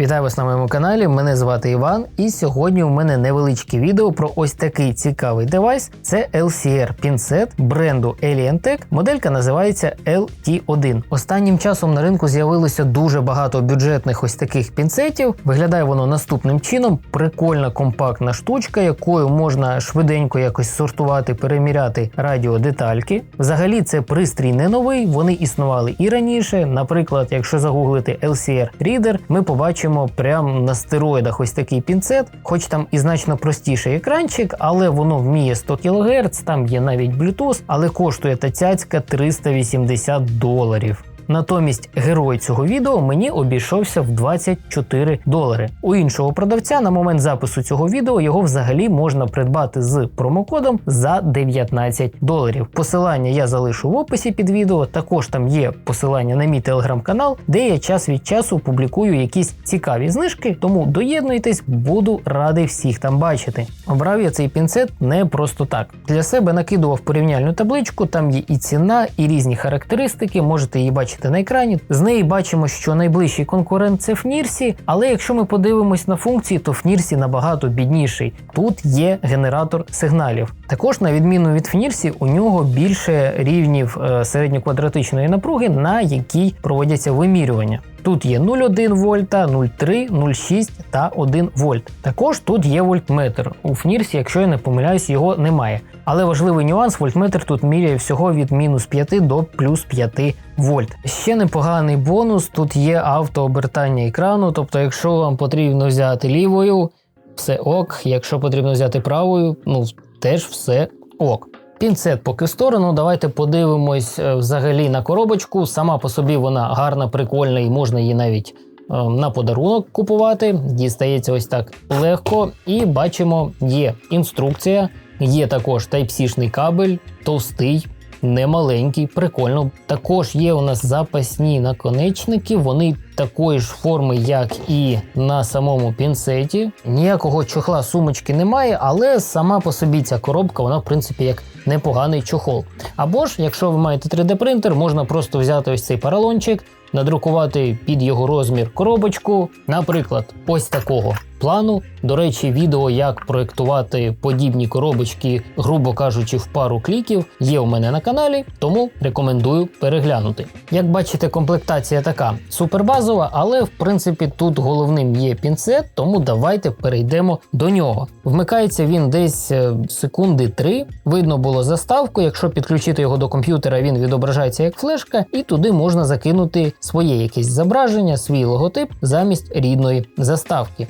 Вітаю вас на моєму каналі. Мене звати Іван, і сьогодні у мене невеличке відео про ось такий цікавий девайс. Це LCR пінцет бренду Alientech. Моделька називається LT1. Останнім часом на ринку з'явилося дуже багато бюджетних ось таких пінцетів. Виглядає воно наступним чином: прикольна компактна штучка, якою можна швиденько якось сортувати, переміряти радіодетальки. Взагалі, це пристрій не новий, вони існували і раніше. Наприклад, якщо загуглити LCR Reader, ми побачимо прямо на стероїдах ось такий пінцет, хоч там і значно простіший екранчик, але воно вміє 100 кГц, там є навіть Bluetooth, але коштує та цяцька 380 доларів. Натомість герой цього відео мені обійшовся в 24 долари. У іншого продавця на момент запису цього відео його взагалі можна придбати з промокодом за 19 доларів. Посилання я залишу в описі під відео. Також там є посилання на мій телеграм-канал, де я час від часу публікую якісь цікаві знижки. Тому доєднуйтесь, буду радий всіх там бачити. Обрав я цей пінцет не просто так. Для себе накидував порівняльну табличку. Там є і ціна, і різні характеристики. Можете її бачити бачите на екрані. З неї бачимо, що найближчий конкурент це Фнірсі, але якщо ми подивимось на функції, то Фнірсі набагато бідніший. Тут є генератор сигналів. Також, на відміну від Фнірсі, у нього більше рівнів е, середньоквадратичної напруги, на якій проводяться вимірювання. Тут є 0,1 вольта, 0,3, 0,6 та 1 вольт. Також тут є вольтметр. У Фнірсі, якщо я не помиляюсь, його немає. Але важливий нюанс, вольтметр тут міряє всього від мінус 5 до плюс 5 вольт. Ще непоганий бонус, тут є автообертання екрану, тобто, якщо вам потрібно взяти лівою, все ок. Якщо потрібно взяти правою, ну теж все ок. Пінцет поки сторону. Давайте подивимось е, взагалі на коробочку. Сама по собі вона гарна, прикольна і можна її навіть е, на подарунок купувати. Дістається ось так легко. І бачимо, є інструкція, є також Type-C-шний кабель, товстий немаленький, прикольно. Також є у нас запасні наконечники, вони такої ж форми, як і на самому пінцеті. Ніякого чохла сумочки немає, але сама по собі ця коробка, вона в принципі як непоганий чохол. Або ж, якщо ви маєте 3D-принтер, можна просто взяти ось цей паралончик, надрукувати під його розмір коробочку, наприклад, ось такого плану. До речі, відео, як проєктувати подібні коробочки, грубо кажучи, в пару кліків, є у мене на каналі, тому рекомендую переглянути. Як бачите, комплектація така супербазова, але в принципі тут головним є пінцет, тому давайте перейдемо до нього. Вмикається він десь е, секунди 3. Видно було заставку. Якщо підключити його до комп'ютера, він відображається як флешка, і туди можна закинути своє якесь зображення, свій логотип замість рідної заставки.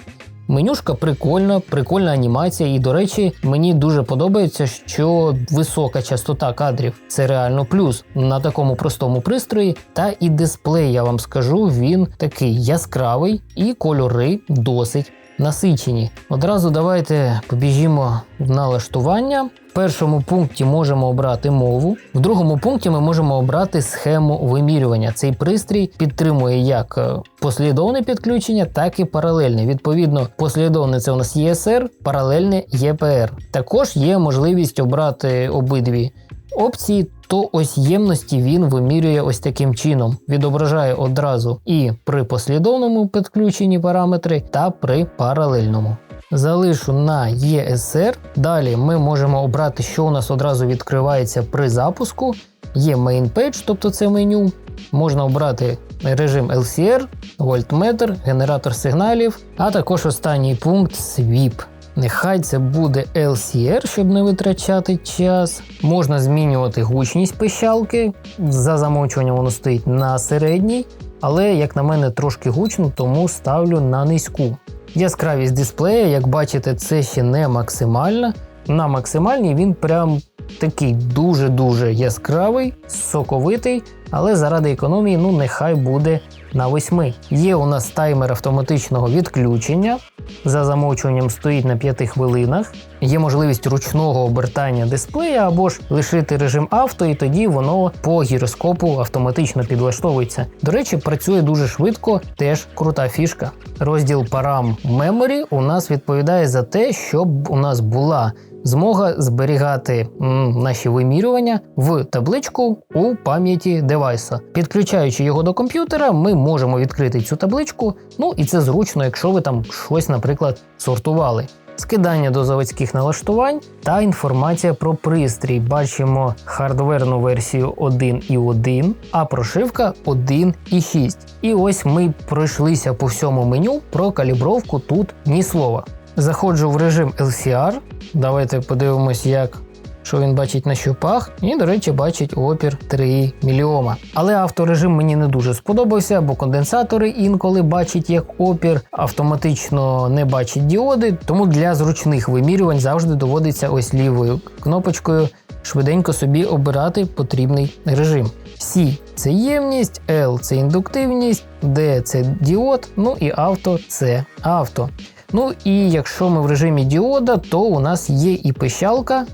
Менюшка прикольна, прикольна анімація, і, до речі, мені дуже подобається, що висока частота кадрів це реально плюс на такому простому пристрої. Та і дисплей, я вам скажу, він такий яскравий і кольори досить насичені. Одразу давайте побіжімо в налаштування. В першому пункті можемо обрати мову, в другому пункті ми можемо обрати схему вимірювання. Цей пристрій підтримує як е, послідовне підключення, так і паралельне. Відповідно, послідовне це у нас ESR, паралельне EPR. Також є можливість обрати обидві опції, то ось ємності він вимірює ось таким чином. Відображає одразу і при послідовному підключенні параметри, та при паралельному. Залишу на ESR. Далі ми можемо обрати, що у нас одразу відкривається при запуску. Є Main Page, тобто це меню. Можна обрати режим LCR, вольтметр, генератор сигналів, а також останній пункт Sweep. Нехай це буде LCR, щоб не витрачати час. Можна змінювати гучність пищалки. За замовчуванням воно стоїть на середній, але, як на мене, трошки гучно, тому ставлю на низьку. Яскравість дисплея, як бачите, це ще не максимальна. На максимальній він прям такий дуже-дуже яскравий, соковитий, але заради економії, ну нехай буде на 8. Є у нас таймер автоматичного відключення. За замовчуванням стоїть на 5 хвилинах. Є можливість ручного обертання дисплея або ж лишити режим авто, і тоді воно по гіроскопу автоматично підлаштовується. До речі, працює дуже швидко, теж крута фішка. Розділ Param Memory у нас відповідає за те, щоб у нас була змога зберігати м, наші вимірювання в табличку у пам'яті девайса. Підключаючи його до комп'ютера, ми можемо відкрити цю табличку. Ну і це зручно, якщо ви там щось, наприклад, сортували. Скидання до заводських налаштувань та інформація про пристрій. Бачимо хардверну версію 1.1, а прошивка 1.6. І ось ми пройшлися по всьому меню про калібровку тут ні слова. Заходжу в режим LCR. Давайте подивимось, як що він бачить на щупах, і, до речі, бачить опір 3 мільйома. Але авторежим мені не дуже сподобався, бо конденсатори інколи бачать як опір, автоматично не бачить діоди, тому для зручних вимірювань завжди доводиться ось лівою кнопочкою швиденько собі обирати потрібний режим. C це ємність, L це індуктивність, D це діод, ну і авто це авто. Ну і якщо ми в режимі діода, то у нас є і пищалка,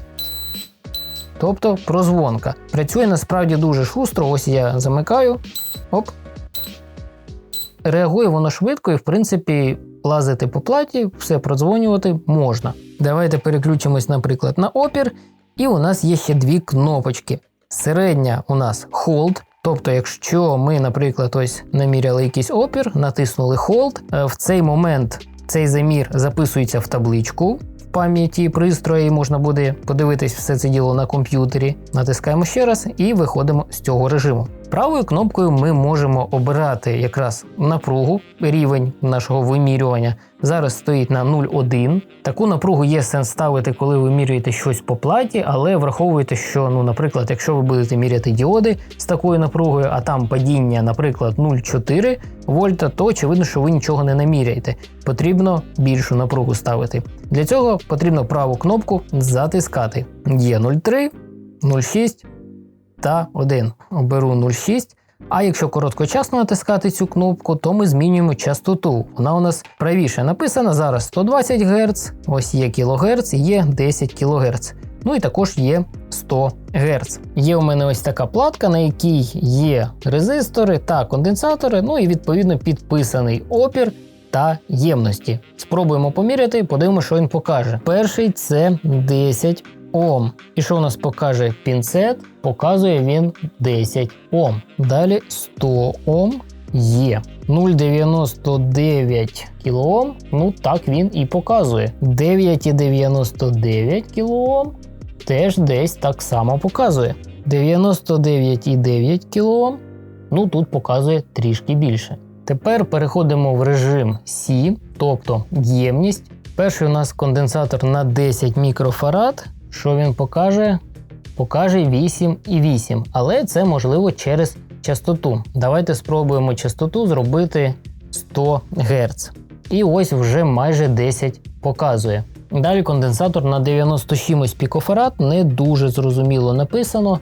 тобто прозвонка. Працює насправді дуже шустро. Ось я замикаю. Оп. Реагує воно швидко і, в принципі, лазити по платі, все продзвонювати можна. Давайте переключимось, наприклад, на опір. І у нас є ще дві кнопочки. Середня у нас Hold. Тобто, якщо ми, наприклад, ось наміряли якийсь опір, натиснули Hold, е, в цей момент цей замір записується в табличку в пам'яті пристрою, і можна буде подивитись все це діло на комп'ютері. Натискаємо ще раз і виходимо з цього режиму. Правою кнопкою ми можемо обирати якраз напругу, рівень нашого вимірювання. Зараз стоїть на 0,1. Таку напругу є сенс ставити, коли ви міряєте щось по платі, але враховуйте, що, ну, наприклад, якщо ви будете міряти діоди з такою напругою, а там падіння, наприклад, 0,4 вольта, то очевидно, що ви нічого не наміряєте. Потрібно більшу напругу ставити. Для цього потрібно праву кнопку затискати. Є 0,3, 0,6 та 1. Оберу 0,6. А якщо короткочасно натискати цю кнопку, то ми змінюємо частоту. Вона у нас правіше написана. Зараз 120 Гц, ось є кГц, є 10 кГц. Ну і також є 100 Гц. Є у мене ось така платка, на якій є резистори та конденсатори, ну і відповідно підписаний опір та ємності. Спробуємо поміряти, подивимося, що він покаже. Перший це 10 Ом. І що у нас покаже пінцет? Показує він 10 Ом. Далі 100 Ом є. 0,99 кОм, ну так він і показує. 9,99 кОм теж десь так само показує. 99,9 кОм, ну тут показує трішки більше. Тепер переходимо в режим C, тобто ємність. Перший у нас конденсатор на 10 мікрофарад. Що він покаже? Покаже 8,8, але це можливо через частоту. Давайте спробуємо частоту зробити 100 Гц. І ось вже майже 10 показує. Далі конденсатор на 96 пікофарад не дуже зрозуміло написано.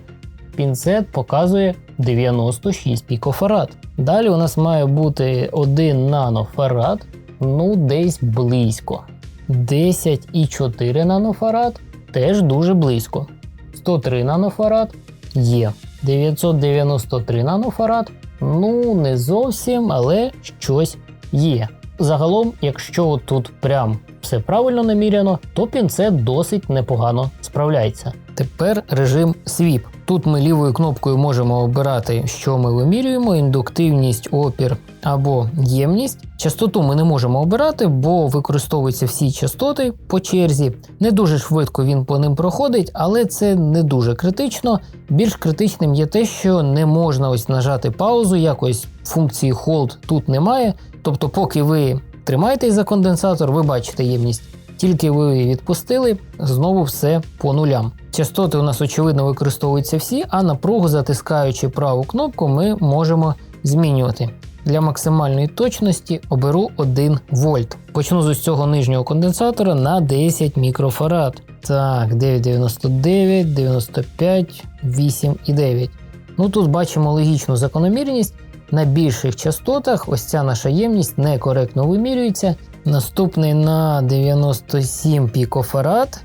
Пінцет показує 96 пікофарад. Далі у нас має бути 1 нанофарад, ну десь близько. 10,4 нанофарад теж дуже близько. 103 нанофарад є. 993 нанофарад, ну не зовсім, але щось є. Загалом, якщо тут прям все правильно наміряно, то пінцет досить непогано справляється. Тепер режим Sweep. Тут ми лівою кнопкою можемо обирати, що ми вимірюємо: індуктивність, опір або ємність. Частоту ми не можемо обирати, бо використовуються всі частоти по черзі. Не дуже швидко він по ним проходить, але це не дуже критично. Більш критичним є те, що не можна ось нажати паузу, якось функції Hold тут немає. Тобто, поки ви тримаєтесь за конденсатор, ви бачите ємність. Тільки ви її відпустили, знову все по нулям. Частоти у нас, очевидно, використовуються всі, а напругу, затискаючи праву кнопку, ми можемо змінювати. Для максимальної точності оберу 1 вольт. Почну з цього нижнього конденсатора на 10 мікрофарад. Так, 9,99, 95, 8,9. Ну тут бачимо логічну закономірність. На більших частотах ось ця наша ємність некоректно вимірюється. Наступний на 97 пікофарад.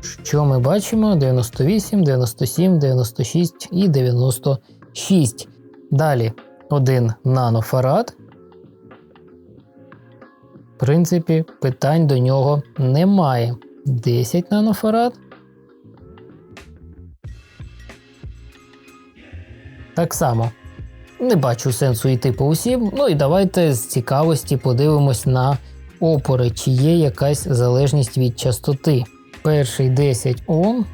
Що ми бачимо? 98, 97, 96 і 96. Далі 1 нанофарад. В принципі, питань до нього немає. 10 нанофарад. Так само Не бачу сенсу йти по усім. Ну і давайте з цікавості подивимось на опори, чи є якась залежність від частоти. Перший 10 Ом.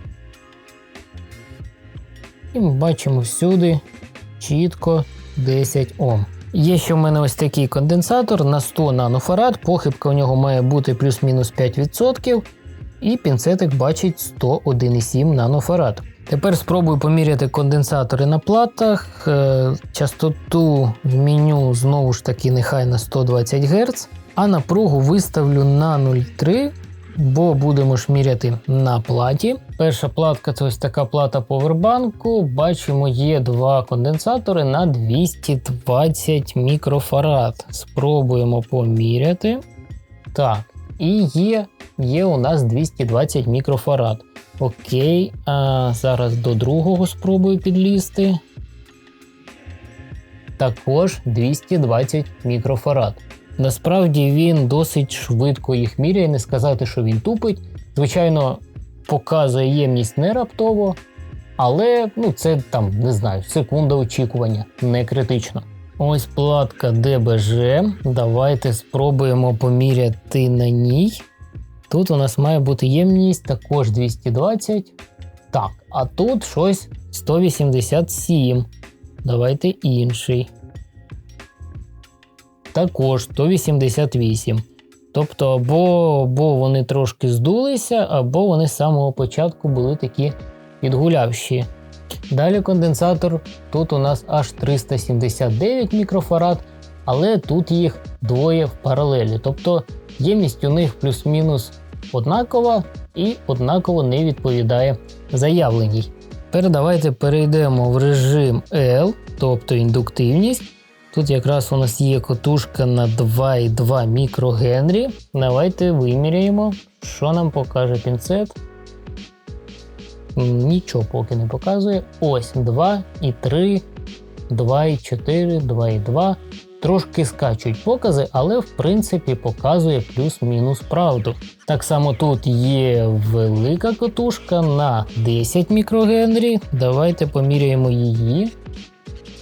І ми бачимо всюди чітко 10 Ом. Є ще в мене ось такий конденсатор на 100 нанофарад, похибка у нього має бути плюс-мінус 5%, і пінцетик бачить 101,7 нанофарад. Тепер спробую поміряти конденсатори на платах. Е, частоту зміню знову ж таки нехай на 120 Гц, а напругу виставлю на 0,3 бо будемо ж міряти на платі. Перша платка це ось така плата повербанку. Бачимо, є два конденсатори на 220 мікрофарад. Спробуємо поміряти. Так, і є є у нас 220 мікрофарад. Окей, а зараз до другого спробую підлізти. Також 220 мікрофарад. Насправді він досить швидко їх міряє, не сказати, що він тупить. Звичайно, показує ємність не раптово, але ну, це там, не знаю, секунда очікування, не критично. Ось платка ДБЖ. Давайте спробуємо поміряти на ній. Тут у нас має бути ємність також 220. Так, а тут щось 187. Давайте інший також 188. Тобто, або, або вони трошки здулися, або вони з самого початку були такі підгулявші. Далі конденсатор, тут у нас аж 379 мікрофарад, але тут їх двоє в паралелі. Тобто ємність у них плюс-мінус однакова і однаково не відповідає заявленій. Тепер давайте перейдемо в режим L, тобто індуктивність. Тут якраз у нас є котушка на 2,2 мікрогенрі. Давайте виміряємо, що нам покаже пінцет. Нічого поки не показує. Ось 2,3, 2,4, 2,2. Трошки скачуть покази, але в принципі показує плюс-мінус правду. Так само тут є велика котушка на 10 мікрогенрі. Давайте поміряємо її.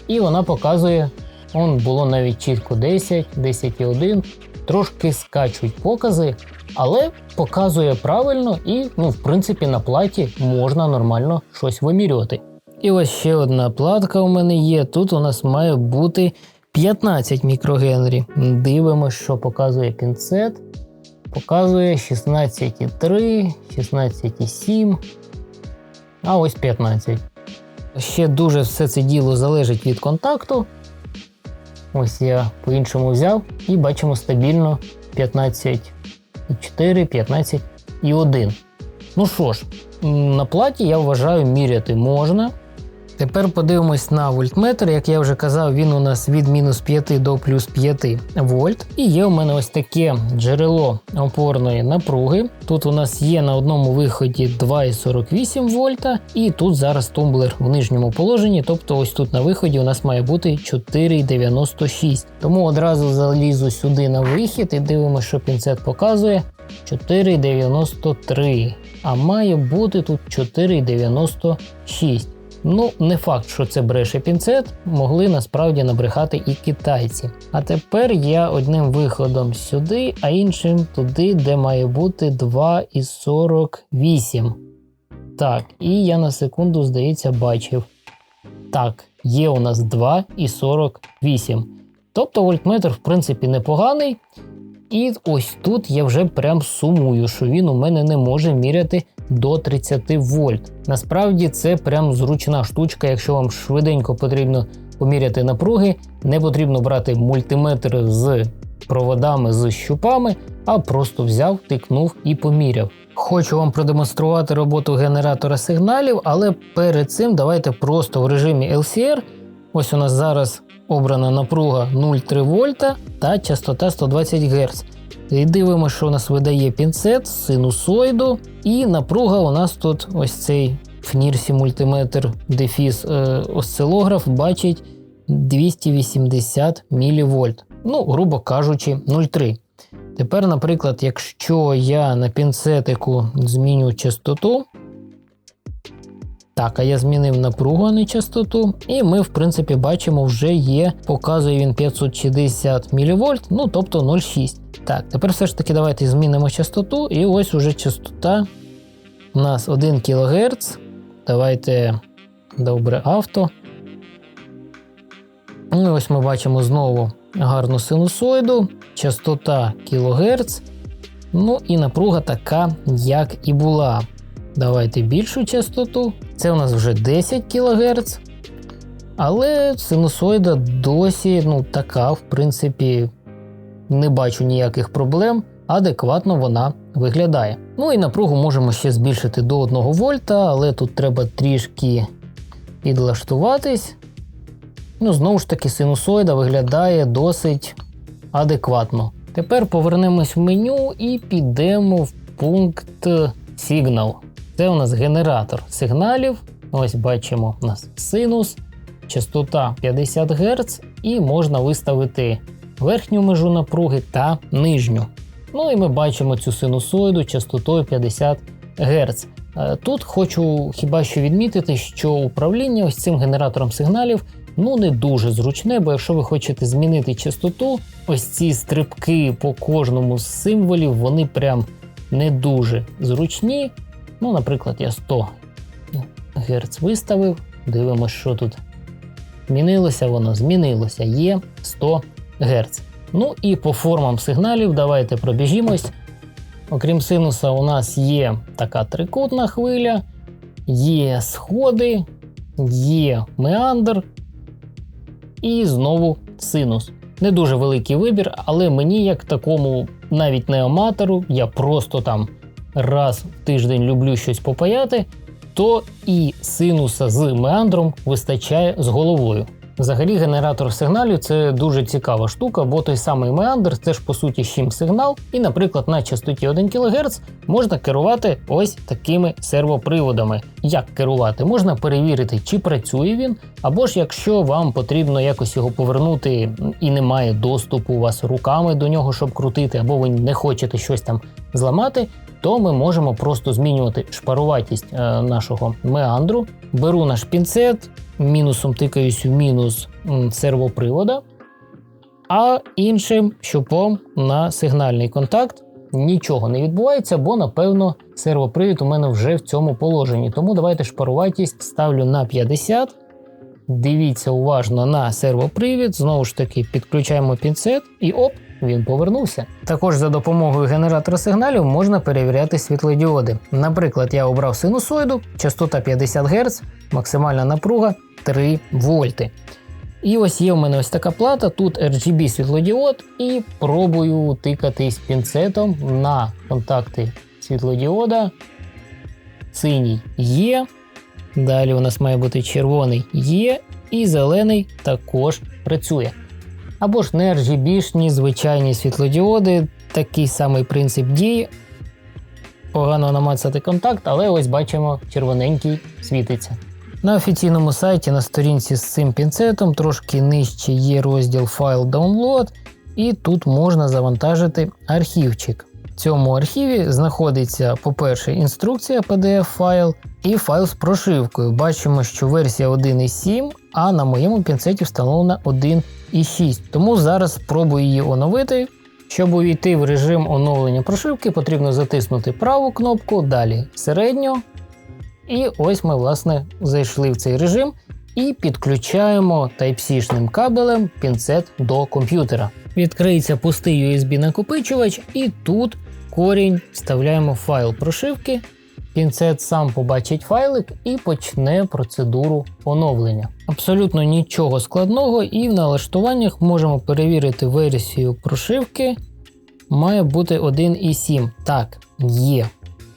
І вона показує Он було навіть чітко 10, 10,1. Трошки скачуть покази, але показує правильно і, ну, в принципі, на платі можна нормально щось вимірювати. І ось ще одна платка у мене є. Тут у нас має бути 15 мікрогенрі. Дивимося, що показує пінцет. Показує 16,3, 16,7. А ось 15. Ще дуже все це діло залежить від контакту. Ось я по-іншому взяв і бачимо стабільно 15,4, 15,1. Ну що ж, на платі я вважаю, міряти можна. Тепер подивимось на вольтметр. Як я вже казав, він у нас від мінус 5 до плюс 5 вольт. І є у мене ось таке джерело опорної напруги. Тут у нас є на одному виході 2,48 вольта, і тут зараз тумблер в нижньому положенні, тобто ось тут на виході у нас має бути 4,96. Тому одразу залізу сюди на вихід і дивимося, що пінцет показує. 4,93. А має бути тут 4,96. Ну, не факт, що це бреше пінцет, могли насправді набрехати і китайці. А тепер я одним виходом сюди, а іншим туди, де має бути 2,48. Так, і я на секунду, здається, бачив. Так, є у нас 2,48. Тобто вольтметр, в принципі, непоганий. І ось тут я вже прям сумую, що він у мене не може міряти до 30 вольт. Насправді це прям зручна штучка, якщо вам швиденько потрібно поміряти напруги, не потрібно брати мультиметр з проводами з щупами, а просто взяв, тикнув і поміряв. Хочу вам продемонструвати роботу генератора сигналів, але перед цим давайте просто в режимі LCR. Ось у нас зараз обрана напруга 0,3 вольта та частота 120 Гц. І дивимося, що у нас видає пінцет, синусоїду, і напруга у нас тут ось цей фнірсі мультиметр дефіс е, осцилограф бачить 280 мВ. Ну, грубо кажучи, 0,3. Тепер, наприклад, якщо я на пінцетику зміню частоту, Так, а я змінив напругу, а не частоту. І ми, в принципі, бачимо, вже є, показує він 560 мВ, ну тобто 0,6. Так, тепер все ж таки давайте змінимо частоту, і ось уже частота у нас 1 кГц. Давайте добре авто. І ось ми бачимо знову гарну синусоїду, частота кГц. Ну і напруга така, як і була. Давайте більшу частоту. Це у нас вже 10 кГц. Але синусоїда досі ну, така, в принципі, не бачу ніяких проблем. Адекватно вона виглядає. Ну і напругу можемо ще збільшити до 1 вольта, але тут треба трішки підлаштуватись. Ну, знову ж таки, синусоїда виглядає досить адекватно. Тепер повернемось в меню і підемо в пункт Signal. Це у нас генератор сигналів. Ось бачимо у нас синус, частота 50 Гц, і можна виставити верхню межу напруги та нижню. Ну і ми бачимо цю синусоїду частотою 50 Гц. Е, Тут хочу хіба що відмітити, що управління ось цим генератором сигналів ну не дуже зручне, бо якщо ви хочете змінити частоту, ось ці стрибки по кожному з символів, вони прям не дуже зручні. Ну, наприклад, я 100 Гц виставив. Дивимося, що тут змінилося, воно змінилося. Є 100 Гц. Ну і по формам сигналів давайте пробіжімось. Окрім синуса, у нас є така трикутна хвиля, є сходи, є меандр і знову синус. Не дуже великий вибір, але мені, як такому, навіть не аматору, я просто там раз в тиждень люблю щось попаяти, то і синуса з меандром вистачає з головою. Взагалі, генератор сигналів це дуже цікава штука, бо той самий меандр це ж по суті щим сигнал, і, наприклад, на частоті 1 кГц можна керувати ось такими сервоприводами. Як керувати? Можна перевірити, чи працює він, або ж якщо вам потрібно якось його повернути і немає доступу у вас руками до нього, щоб крутити, або ви не хочете щось там зламати, то ми можемо просто змінювати шпаруватість е, нашого меандру. Беру наш пінцет, мінусом тикаюсь у мінус сервопривода, а іншим щупом на сигнальний контакт. Нічого не відбувається, бо напевно сервопривід у мене вже в цьому положенні. Тому давайте шпаруватість ставлю на 50. Дивіться уважно на сервопривід. Знову ж таки, підключаємо пінцет і оп, він повернувся. Також за допомогою генератора сигналів можна перевіряти світлодіоди. Наприклад, я обрав синусоїду, частота 50 Гц, максимальна напруга 3 вольти. І ось є у мене ось така плата, тут RGB світлодіод, і пробую тикатись пінцетом на контакти світлодіода. Синій є. Далі у нас має бути червоний є, і зелений також працює. Або ж не RGB-шні звичайні світлодіоди, такий самий принцип дії. Погано намацати контакт, але ось бачимо, червоненький світиться. На офіційному сайті на сторінці з цим пінцетом трошки нижче є розділ файл Download, і тут можна завантажити архівчик. Цьому архіві знаходиться, по-перше, інструкція PDF файл і файл з прошивкою. Бачимо, що версія 1.7, а на моєму пінцеті встановлена 1.6. Тому зараз спробую її оновити. Щоб увійти в режим оновлення прошивки, потрібно затиснути праву кнопку, далі середню. І ось ми, власне, зайшли в цей режим і підключаємо Type-C-шним кабелем пінцет до комп'ютера. Відкриється пустий USB-накопичувач, і тут корінь вставляємо файл прошивки. Пінцет сам побачить файлик і почне процедуру оновлення. Абсолютно нічого складного, і в налаштуваннях можемо перевірити версію прошивки. Має бути 1.7. Так, є.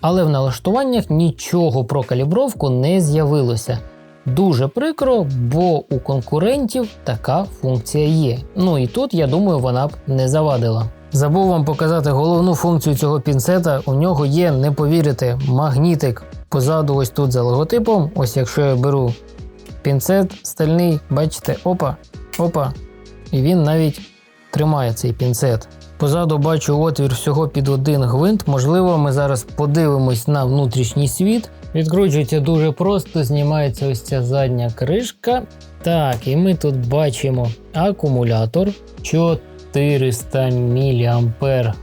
Але в налаштуваннях нічого про калібровку не з'явилося. Дуже прикро, бо у конкурентів така функція є. Ну і тут, я думаю, вона б не завадила. Забув вам показати головну функцію цього пінцета. У нього є, не повірите, магнітик позаду, ось тут за логотипом. Ось якщо я беру пінцет стальний, бачите, опа, опа. І він навіть тримає цей пінцет. Позаду бачу отвір всього під один гвинт. Можливо, ми зараз подивимось на внутрішній світ. Відкручується дуже просто, знімається ось ця задня кришка. Так, і ми тут бачимо акумулятор 400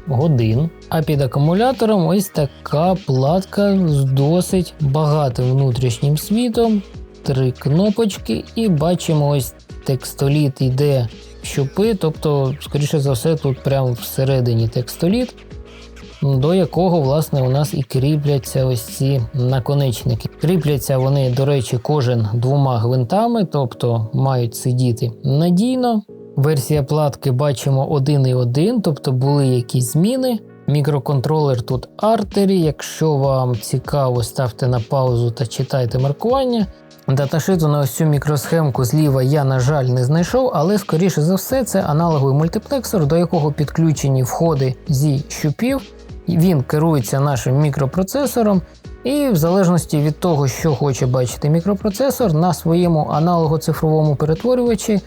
мАч. А під акумулятором ось така платка з досить багатим внутрішнім світом. Три кнопочки, і бачимо ось текстоліт йде щупи, тобто, скоріше за все, тут прямо всередині текстоліт, до якого, власне, у нас і кріпляться ось ці наконечники. Кріпляться вони, до речі, кожен двома гвинтами, тобто мають сидіти надійно. Версія платки бачимо 1.1, тобто були якісь зміни. Мікроконтролер тут Artery. Якщо вам цікаво, ставте на паузу та читайте маркування. Даташиту на ось цю мікросхемку зліва я, на жаль, не знайшов, але скоріше за все це аналоговий мультиплексор, до якого підключені входи зі щупів. Він керується нашим мікропроцесором, і в залежності від того, що хоче бачити мікропроцесор, на своєму аналого-цифровому перетворювачі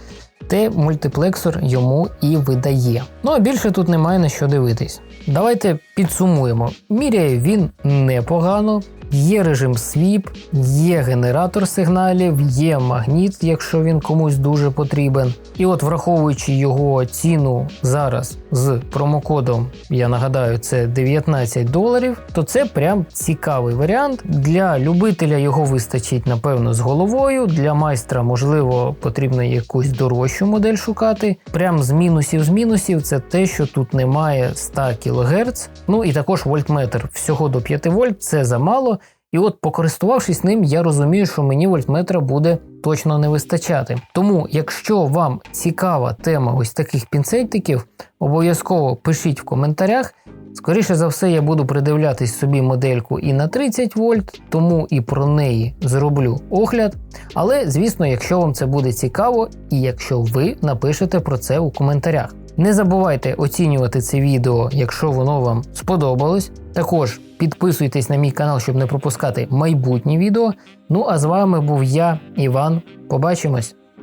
те мультиплексор йому і видає. Ну а більше тут немає на що дивитись. Давайте підсумуємо. Міряє він непогано. Є режим свіп, є генератор сигналів, є магніт, якщо він комусь дуже потрібен. І от, враховуючи його ціну зараз з промокодом, я нагадаю, це 19 доларів, то це прям цікавий варіант. Для любителя його вистачить, напевно, з головою. Для майстра, можливо, потрібно якусь дорожчу модель шукати. Прям з мінусів з мінусів це те, що тут немає 100 кГц. Ну і також вольтметр всього до 5 вольт, це замало. І от, покористувавшись ним, я розумію, що мені вольтметра буде точно не вистачати. Тому, якщо вам цікава тема ось таких пінцетиків, обов'язково пишіть в коментарях. Скоріше за все, я буду придивлятись собі модельку і на 30 вольт, тому і про неї зроблю огляд. Але, звісно, якщо вам це буде цікаво, і якщо ви напишете про це у коментарях. Не забувайте оцінювати це відео, якщо воно вам сподобалось. Також підписуйтесь на мій канал, щоб не пропускати майбутні відео. Ну а з вами був я, Іван. Побачимось!